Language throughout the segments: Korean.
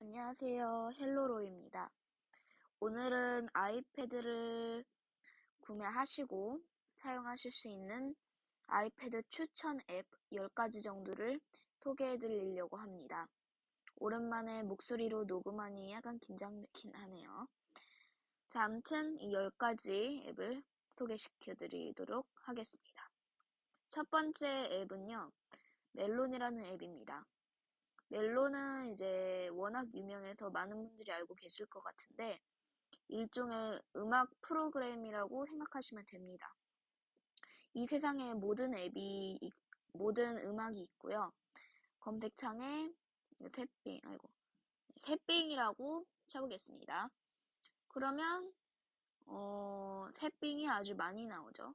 안녕하세요. 헬로로입니다. 오늘은 아이패드를 구매하시고 사용하실 수 있는 아이패드 추천 앱 10가지 정도를 소개해 드리려고 합니다. 오랜만에 목소리로 녹음하니 약간 긴장되긴 하네요. 자, 아무튼 이 10가지 앱을 소개시켜 드리도록 하겠습니다. 첫 번째 앱은요, 멜론이라는 앱입니다. 멜론은 이제 워낙 유명해서 많은 분들이 알고 계실 것 같은데 일종의 음악 프로그램이라고 생각하시면 됩니다. 이 세상에 모든 앱이 모든 음악이 있고요. 검색창에 새삥 아이고 새삥이라고 쳐보겠습니다. 그러면 어, 새삥이 아주 많이 나오죠.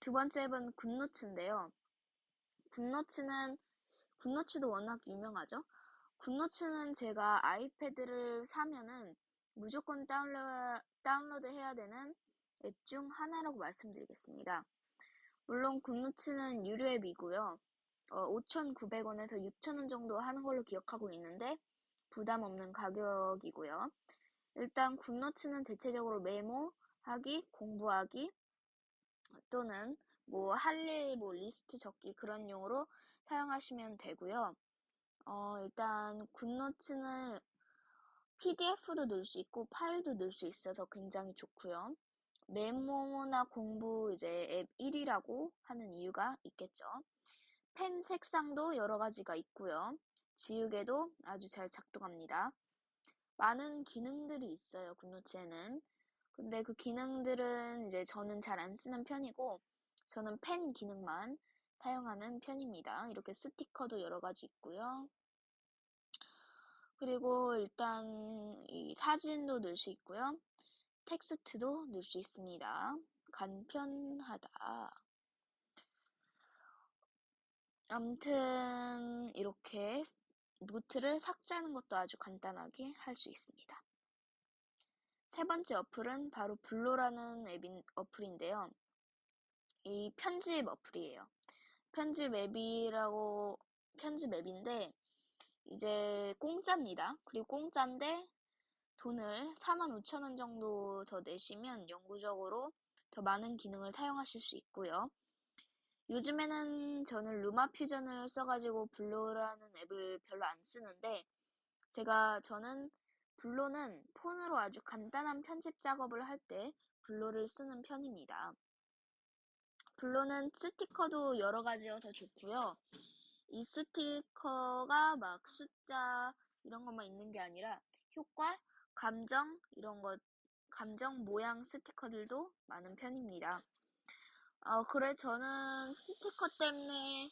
두 번째 앱은 굿노츠인데요. 굿노츠는 굿노츠도 워낙 유명하죠. 굿노츠는 제가 아이패드를 사면은 무조건 다운로, 다운로드 해야 되는 앱 중 하나라고 말씀드리겠습니다. 물론 굿노츠는 유료 앱이고요. 어, 5,900원에서 6,000원 정도 하는 걸로 기억하고 있는데 부담 없는 가격이고요. 일단 굿노츠는 대체적으로 메모하기, 공부하기 또는 뭐 할 일 뭐 리스트 적기 그런 용으로 사용하시면 되고요. 어, 일단 굿노츠는 PDF도 넣을 수 있고 파일도 넣을 수 있어서 굉장히 좋고요. 메모나 공부 이제 앱 1위라고 하는 이유가 있겠죠. 펜 색상도 여러 가지가 있고요. 지우개도 아주 잘 작동합니다. 많은 기능들이 있어요, 굿노츠에는. 근데 그 기능들은 이제 저는 잘 안 쓰는 편이고, 저는 펜 기능만 사용하는 편입니다. 이렇게 스티커도 여러 가지 있고요. 그리고 일단 이 사진도 넣을 수 있고요. 텍스트도 넣을 수 있습니다. 간편하다. 암튼 이렇게 노트를 삭제하는 것도 아주 간단하게 할 수 있습니다. 세 번째 어플은 바로 블로라는 앱인 어플인데요. 이 편집 어플이에요. 편집 앱이라고 편집 앱인데 이제 공짜입니다. 그리고 공짜인데 돈을 45,000원 정도 더 내시면 영구적으로 더 많은 기능을 사용하실 수 있고요. 요즘에는 저는 루마 퓨전을 써가지고 블로라는 앱을 별로 안 쓰는데 제가 저는 블로는 폰으로 아주 간단한 편집 작업을 할 때 블로를 쓰는 편입니다. 블로는 스티커도 여러 가지여서 좋고요. 이 스티커가 막 숫자 이런 것만 있는 게 아니라 효과, 감정 이런 것 감정 모양 스티커들도 많은 편입니다. 어, 그래 저는 스티커 때문에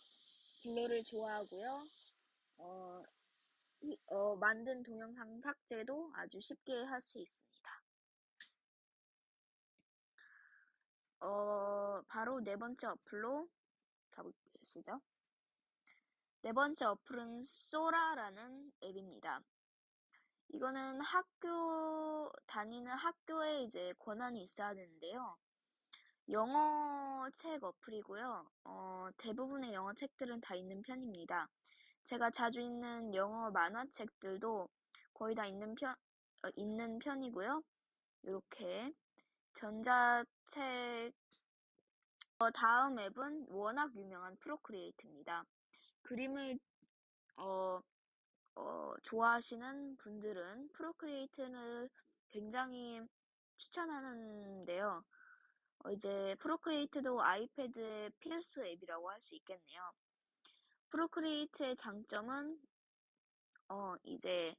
블로를 좋아하고요. 어, 어, 만든 동영상 삭제도 아주 쉽게 할 수 있습니다. 어, 바로 네 번째 어플로 가보시죠. 네 번째 어플은 소라라는 앱입니다. 이거는 학교 다니는 학교에 이제 권한이 있어야 되는데요. 영어 책 어플이고요. 어, 대부분의 영어 책들은 다 있는 편입니다. 제가 자주 읽는 영어 만화책들도 거의 다 있는 편 어, 있는 편이고요. 이렇게 전자책 어, 다음 앱은 워낙 유명한 프로크리에이트입니다. 그림을 어, 어, 좋아하시는 분들은 프로크리에이트를 굉장히 추천하는데요. 어, 이제 프로크리에이트도 아이패드의 필수 앱이라고 할 수 있겠네요. 프로크리에이트의 장점은 어, 이제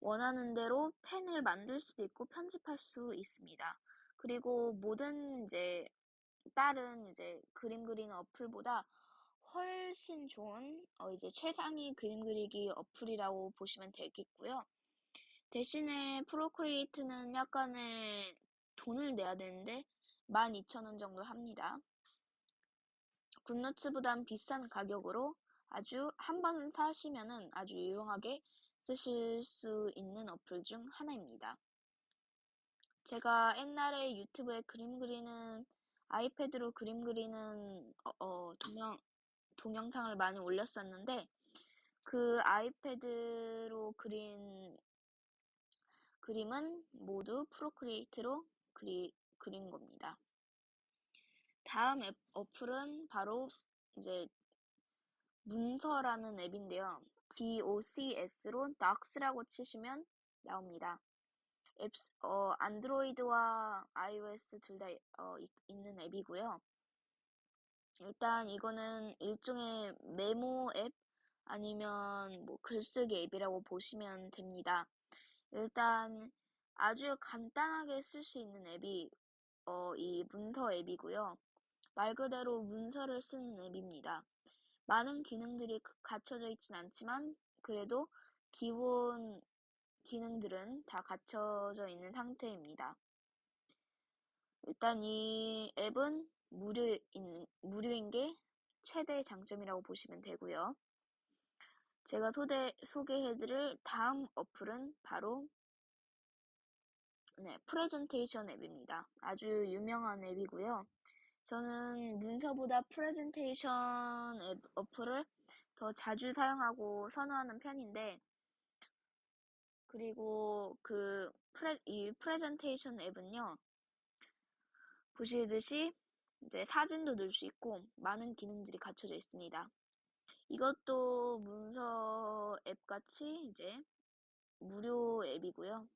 원하는 대로 펜을 만들 수도 있고 편집할 수 있습니다. 그리고 모든 이제 다른 이제 그림 그리는 어플보다 훨씬 좋은 어 이제 최상위 그림 그리기 어플이라고 보시면 되겠고요. 대신에 프로크리에이트는 약간의 돈을 내야 되는데 12,000원 정도 합니다. 굿노츠보단 비싼 가격으로 아주 한 번 사시면은 아주 유용하게 쓰실 수 있는 어플 중 하나입니다. 제가 옛날에 유튜브에 그림 그리는 아이패드로 그림 그리는 어, 어, 동영 동영상을 많이 올렸었는데 그 아이패드로 그린 그림은 모두 프로크리에이트로 그리, 그린 겁니다. 다음 앱, 어플은 바로 이제 문서라는 앱인데요. DOCS로 docs라고 치시면 나옵니다. 앱, 어, 안드로이드와 iOS 둘 다 어, 있는 앱이고요. 일단 이거는 일종의 메모 앱 아니면 뭐 글쓰기 앱이라고 보시면 됩니다. 일단 아주 간단하게 쓸 수 있는 앱이 어, 이 문서 앱이고요. 말 그대로 문서를 쓰는 앱입니다. 많은 기능들이 갖춰져 있진 않지만 그래도 기본 기능들은 다 갖춰져 있는 상태입니다. 일단 이 앱은 무료인, 무료인 게 최대의 장점이라고 보시면 되고요. 제가 소개, 소개해드릴 다음 어플은 바로 네, 프레젠테이션 앱입니다. 아주 유명한 앱이고요. 저는 문서보다 프레젠테이션 앱 어플을 더 자주 사용하고 선호하는 편인데 그리고 그 프레, 이 프레젠테이션 앱은요. 보시듯이 이제 사진도 넣을 수 있고 많은 기능들이 갖춰져 있습니다. 이것도 문서 앱 같이 이제 무료 앱이고요.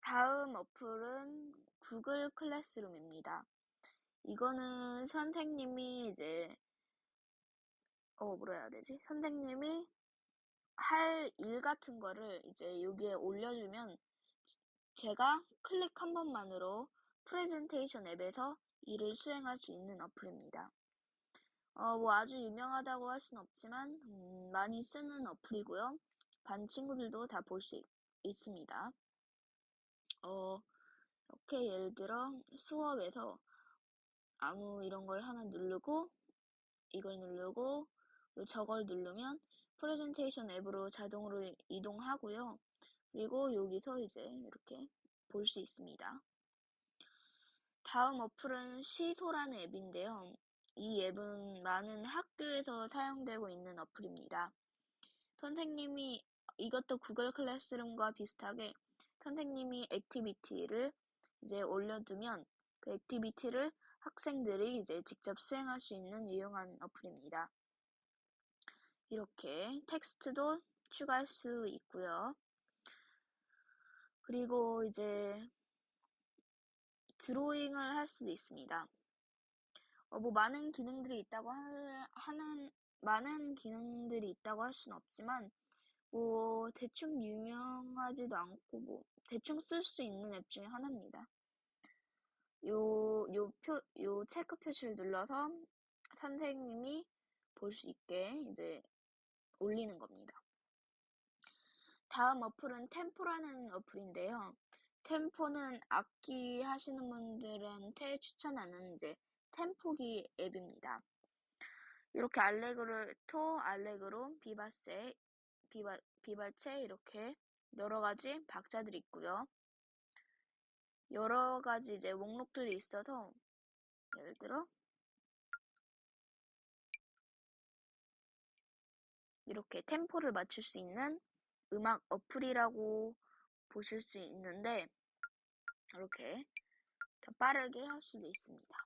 다음 어플은 구글 클래스룸입니다. 이거는 선생님이 이제 어 뭐라 해야 되지? 선생님이 할 일 같은 거를 이제 여기에 올려주면 제가 클릭 한 번만으로 프레젠테이션 앱에서 일을 수행할 수 있는 어플입니다. 어, 뭐 아주 유명하다고 할 수는 없지만 음, 많이 쓰는 어플이고요. 반 친구들도 다 볼 수 있습니다. 어, 이렇게 예를 들어 수업에서 아무 이런 걸 하나 누르고 이걸 누르고 저걸 누르면 프레젠테이션 앱으로 자동으로 이동하고요. 그리고 여기서 이제 이렇게 볼 수 있습니다. 다음 어플은 시소라는 앱인데요. 이 앱은 많은 학교에서 사용되고 있는 어플입니다. 선생님이 이것도 구글 클래스룸과 비슷하게 선생님이 액티비티를 이제 올려두면 그 액티비티를 학생들이 이제 직접 수행할 수 있는 유용한 어플입니다. 이렇게 텍스트도 추가할 수 있고요. 그리고 이제 드로잉을 할 수도 있습니다. 어, 뭐 많은 기능들이 있다고 할, 하는 많은 기능들이 있다고 할 수는 없지만 뭐 대충 유명하지도 않고 뭐 대충 쓸 수 있는 앱 중에 하나입니다. 요, 요 표, 요 체크 표시를 눌러서 선생님이 볼 수 있게 이제 올리는 겁니다. 다음 어플은 템포라는 어플인데요. 템포는 악기 하시는 분들한테 추천하는 이제 템포기 앱입니다. 이렇게 알레그로토, 알레그로, 비바세, 비바, 비발체 이렇게 여러 가지 박자들이 있고요. 여러 가지 이제 목록들이 있어서 예를 들어 이렇게 템포를 맞출 수 있는 음악 어플이라고 보실 수 있는데 이렇게 더 빠르게 할 수도 있습니다.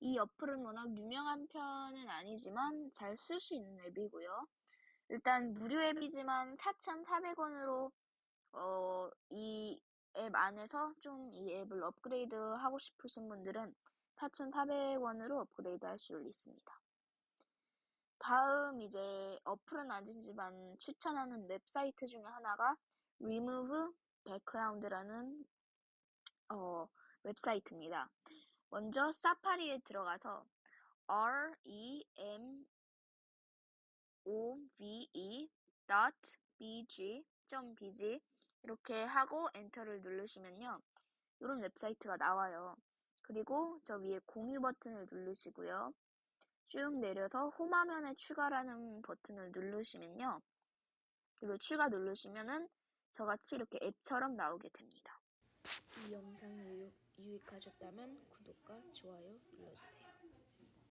이 어플은 워낙 유명한 편은 아니지만 잘 쓸 수 있는 앱이고요. 일단 무료 앱이지만 4,400원으로 어, 이 앱 안에서 좀 이 앱을 업그레이드 하고 싶으신 분들은 4,400원으로 업그레이드 할 수 있습니다. 다음 이제 어플은 아니지만 추천하는 웹사이트 중에 하나가 remove background라는 어, 웹사이트입니다. 먼저 사파리에 들어가서 r e m o v e .bg .bg 이렇게 하고 엔터를 누르시면요. 이런 웹사이트가 나와요. 그리고 저 위에 공유 버튼을 누르시고요. 쭉 내려서 홈화면에 추가라는 버튼을 누르시면요. 그리고 추가 누르시면은 저같이 이렇게 앱처럼 나오게 됩니다. 이 영상이 유익, 유익하셨다면 구독과 좋아요